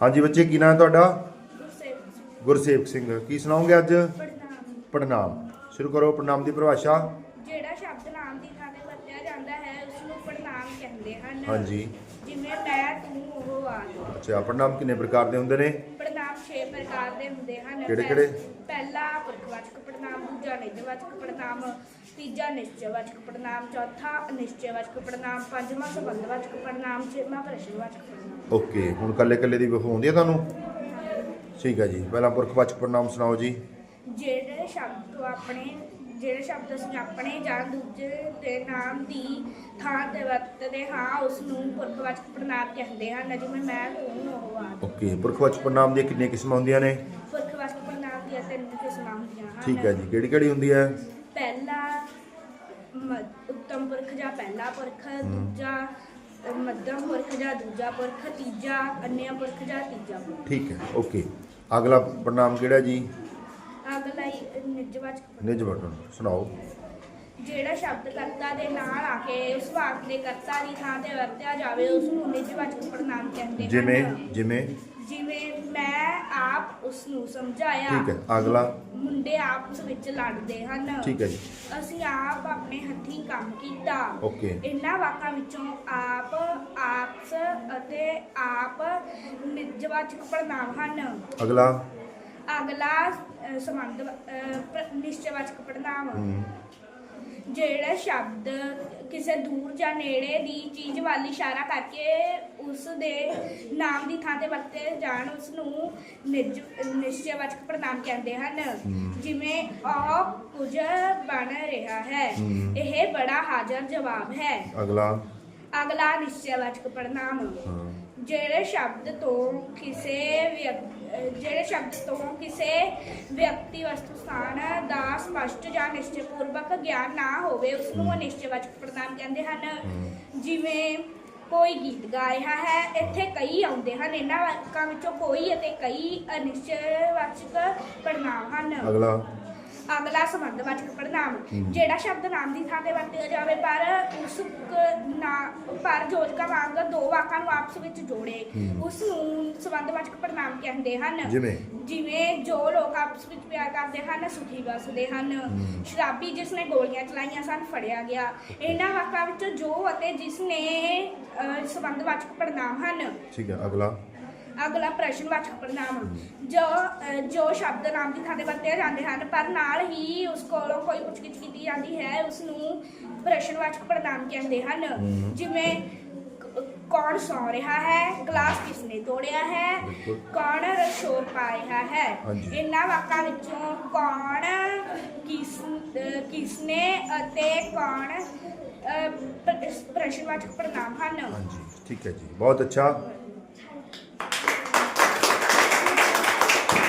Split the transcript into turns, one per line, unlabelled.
ਹਾਂਜੀ ਬੱਚੇ ਕੀ ਨਾਮ ਹੈ ਤੁਹਾਡਾ?
ਗੁਰਸੇਵਕ
ਸਿੰਘ। ਕੀ ਸੁਣਾਓਗੇ ਅੱਜ?
ਪੜਨਾਮ
ਪੜਨਾਮ ਸ਼ੁਰੂ ਕਰੋ ਪੜਨਾਮ ਦੀ ਪਰਿਭਾਸ਼ਾ।
ਜਿਹੜਾ ਸ਼ਬਦ ਨਾਮ ਦੀ ਥਾਂ ਤੇ ਵਰਤਿਆ ਜਾਂਦਾ ਹੈ ਉਸ ਨੂੰ ਪੜਨਾਮ ਕਹਿੰਦੇ ਹਨ।
ਹਾਂਜੀ।
ਜਿਵੇਂ ਮੈਂ ਤੂੰ ਉਹ ਆਦਿ।
ਅੱਛਾ ਪੜਨਾਮ ਕਿੰਨੇ ਪ੍ਰਕਾਰ ਦੇ ਹੁੰਦੇ ਨੇ
ਪੜਨਾਮ 6 ਪ੍ਰਕਾਰ ਦੇ ਹੁੰਦੇ ਹਨ
ਕਿਹੜੇ-
ਪਹਿ-
ਕਿਹੜੇ?
ਪਹਿਲਾ ਪੁਰਖਵਾਚਕ ਪੜਨਾਮ ਦੂਜਾ ਨਿਜਵਾਚਕ ਪੜਨਾਮ ਤੀਜਾ ਨਿਸ਼ਚੈਵਾਚਕ ਪੜਨਾਮ ਚੌਥਾ ਅਨਿਸ਼ਚੈਵਾਚਕ ਪੜਨਾਮ ਪੰਜਵਾਂ ਸੰਬੰਧਵਾਚਕ ਪੜਨਾਮ ਛੇਵਾਂ ਪ੍ਰਸ਼ਨਵਾਚਕ ਪੜਨਾਮ।
ਓਕੇ ਹੁਣ ਕੱਲੇ ਕੱਲੇ ਦੀ ਵਿਖਾਉਂਦੀ ਹੁੰਦੀ ਹੈ ਤੁਹਾਨੂੰ? ਠੀਕ ਹੈ ਜੀ ਪਹਿਲਾਂ ਪੁਰਖਵਾਚਕ ਪੜਨਾਮ ਸੁਣਾਓ ਜੀ।
ਜਿਹੜੇ ਸ਼ਬਦ ਤੋਂ ਆਪਣੇ ਜਿਹੜੇ ਸ਼ਬਦ ਅਸੀਂ ਆਪਣੇ ਜਾਂ ਦੂਜੇ ਦੇ ਨਾਮ ਦੀ ਥਾਂ ਤੇ ਵਰਤਦੇ ਹਾਂ ਉਸ ਨੂੰ ਪੁਰਖਵਾਚਕ ਪੜਨਾਮ ਕਹਿੰਦੇ ਹਨ। ਜਿਵੇਂ ਮੈਂ ਤੂੰ ਉਹ ਆਦਿ।
ਓਕੇ ਪੁਰਖਵਾਚਕ ਪੜਨਾਮ ਦੀਆਂ ਕਿੰਨੀਆਂ ਕਿਸਮਾਂ ਹੁੰਦੀਆਂ ਨੇ?
ਕਿਸਮਾਂ ਹੁੰਦੀਆਂ ਹਨ
ਠੀਕ ਹੈ ਜੀ ਕਿਹੜੀ ਕਿਹੜੀ ਹੁੰਦੀ ਹੈ?
ਪਹਿਲਾ ਮ- ਉੱਤਮ ਪੁਰਖ ਜਾਂ ਪਹਿਲਾ ਪੁਰਖ ਦੂਜਾ ਅ, ਮੱਧਮ ਪੁਰਖ ਜਾਂ ਦੂਜਾ ਪੁਰਖ ਤੀਜਾ ਅੰਨਿਆ ਪੁਰਖ ਜਾਂ ਤੀਜਾ ਪੁਰਖ।
ਠੀਕ ਹੈ ਓਕੇ। ਅਗਲਾ ਪੜਨਾਮ ਕਿਹੜਾ ਜੀ?
ਅਗਲਾ ਹੀ ਨਿਜਵਾਚਕ
ਨਿਜ ਬਟਨ ਸੁਣਾਓ।
ਜਿਹੜਾ ਸ਼ਬਦ ਕਰਤਾ ਦੇ ਨਾਲ ਆ ਕੇ ਉਸ ਵਾਕ ਦੇ ਕਰਤਾ ਦੀ ਥਾਂ ਤੇ ਵਰਤਿਆ ਜਾਵੇ ਉਸ ਨੂੰ ਨਿਜਵਾਚਕ ਪੜਨਾਮ ਕਹਿੰਦੇ ਹਨ।
ਜਿਵੇਂ ਜਿਵੇਂ।
ਜਿਵੇਂ ਮੈਂ ਆਪ ਉਸ ਨੂੰ ਸਮਝਾਇਆ।
ਠੀਕ ਹੈ ਅਗਲਾ।
ਮੁੰਡੇ ਆਪਸ ਵਿੱਚ ਲੜਦੇ ਹਨ।
ਠੀਕ ਹੈ ਜੀ।
ਅਸੀਂ ਆਪ ਆਪਣੇ ਹੱਥੀਂ ਕੰਮ ਕੀਤਾ।
ਓਕੇ।
ਇਹਨਾਂ ਵਾਕਾਂ ਵਿੱਚੋਂ ਆਪ ਆਪਸ ਅਤੇ ਆਪ ਨਿਜਵਾਚਕ ਪੜਨਾਮ ਹਨ।
ਅਗਲਾ।
ਅਗਲਾ ਅ, ਸੰਬੰਧ ਅ, ਪ੍ਰ- ਨਿਸ਼ਚੈਵਾਚਕ ਪੜਨਾਮ
ਹਮ,
ਜਿਹੜੇ ਸ਼ਬਦ ਕਿਸੇ ਦੂਰ ਜਾਂ ਨੇੜੇ ਦੀ ਚੀਜ਼ ਵੱਲ ਇਸ਼ਾਰਾ ਕਰਕੇ ਉਸ ਦੇ ਨਾਮ ਦੀ ਥਾਂ ਤੇ ਵਰਤੇ ਜਾਣ ਉਸ ਨੂੰ ਨਿਜ ਨਿਸ਼ਚੈਵਾਚਕ ਪੜਨਾਮ ਕਹਿੰਦੇ ਹਨ। ਜਿਵੇਂ ਉਹ ਕੁਝ ਬਣ ਰਿਹਾ ਹੈ। ਇਹ ਬੜਾ ਹਾਜ਼ਰ ਜਵਾਬ ਹੈ।
ਅਗਲਾ।
ਅਗਲਾ ਨਿਸ਼ਚੈਵਾਚਕ
ਹਾਂ,
ਜਿਹੜੇ ਸ਼ਬਦ ਤੋਂ ਕਿਸੇ ਜਿਹੜੇ ਸ਼ਬਦ ਤੋਂ ਕਿਸੇ ਵਿਅਕਤੀ ਵਸਤੂ ਸਥਾਨ ਦਾ ਸਪਸ਼ਟ ਜਾਂ ਨਿਸ਼ਚੈਪੂਰਵਕ ਗਿਆਨ ਨਾ ਹੋਵੇ ਉਸ ਨੂੰ ਅਨਿਸ਼ਚੈਵਾਚਕ ਪੜਨਾਮ ਕਹਿੰਦੇ ਹਨ। ਜਿਵੇਂ ਕੋਈ ਗੀਤ ਗਾ ਰਿਹਾ ਹੈ ਇੱਥੇ ਕਈ ਆਉਂਦੇ ਹਨ। ਇਹਨਾਂ ਵਾਕਾਂ ਵਿੱਚੋਂ ਕੋਈ ਅਤੇ ਕਈ ਅਨਿਸ਼ਚੈਵਾਚਕ ਪੜਨਾਮ ਹਨ।
ਅਗਲਾ।
ਅਗਲਾ ਸੰਬੰਧਵਾਚਕ ਪੜਨਾਮ। ਜਿਹੜਾ ਸ਼ਬਦ ਨਾਮ ਦੀ ਥਾਂ ਤੇ ਵਰਤਿਆ ਜਾਵੇ ਪਰ ਉਸ ਨਾ ਪਰ ਜੋਜਕਾਂ ਵਾਂਗ ਦੋ ਵਾਕਾਂ ਨੂੰ ਆਪਸ ਵਿੱਚ ਜੋੜੇ। ਉਸ ਨੂੰ ਸੰਬੰਧਵਾਚਕ ਪੜਨਾਮ ਕਹਿੰਦੇ ਹਨ।
ਜਿਵੇਂ?
ਜਿਵੇਂ ਜੋ ਲੋਕ ਆਪਸ ਵਿੱਚ ਪਿਆਰ ਕਰਦੇ ਹਨ ਸੁਖੀ ਵਸਦੇ ਹਨ। ਸ਼ਰਾਬੀ ਜਿਸ ਨੇ ਗੋਲੀਆਂ ਚਲਾਈਆਂ ਸਨ ਫੜਿਆ ਗਿਆ। ਇਹਨਾਂ ਵਾਕਾਂ ਵਿੱਚੋਂ ਜੋ ਅਤੇ ਜਿਸ ਨੇ ਸੰਬੰਧਵਾਚਕ ਪੜਨਾਮ ਹਨ।
ਠੀਕ ਹੈ ਅਗਲਾ।
ਅਗਲਾ ਪ੍ਰਸ਼ਨਵਾਚਕ ਪੜਨਾਮ ਜੋ ਜੋ ਸ਼ਬਦ ਨਾਮ ਦੀ ਥਾਂ ਤੇ ਵਰਤੇ ਜਾਂਦੇ ਹਨ ਪਰ ਨਾਲ ਹੀ ਉਸ ਕੋਲੋਂ ਕੋਈ ਪੁੱਛਗਿੱਛ ਕੀਤੀ ਜਾਂਦੀ ਹੈ ਉਸ ਨੂੰ ਪ੍ਰਸ਼ਨਵਾਚਕ ਪੜਨਾਮ ਕਹਿੰਦੇ ਹਨ। ਜਿਵੇਂ ਕੌਣ ਸੌ ਰਿਹਾ ਹੈ? ਗਲਾਸ ਕਿਸਨੇ ਤੋੜਿਆ ਹੈ। ਕੌਣ ਸ਼ੋਰ ਪਾ ਰਿਹਾ ਹੈ। ਇਹਨਾਂ ਵਾਕਾਂ ਵਿੱਚੋਂ ਕੌਣ ਕਿਸ ਅ, ਕਿਸਨੇ ਅਤੇ ਕੌਣ ਪ੍ਰਸ਼ਨਵਾਚਕ ਪੜਨਾਮ ਹਨ।
ਹਾਂਜੀ ਠੀਕ ਹੈ ਜੀ। ਬਹੁਤ ਅੱਛਾ।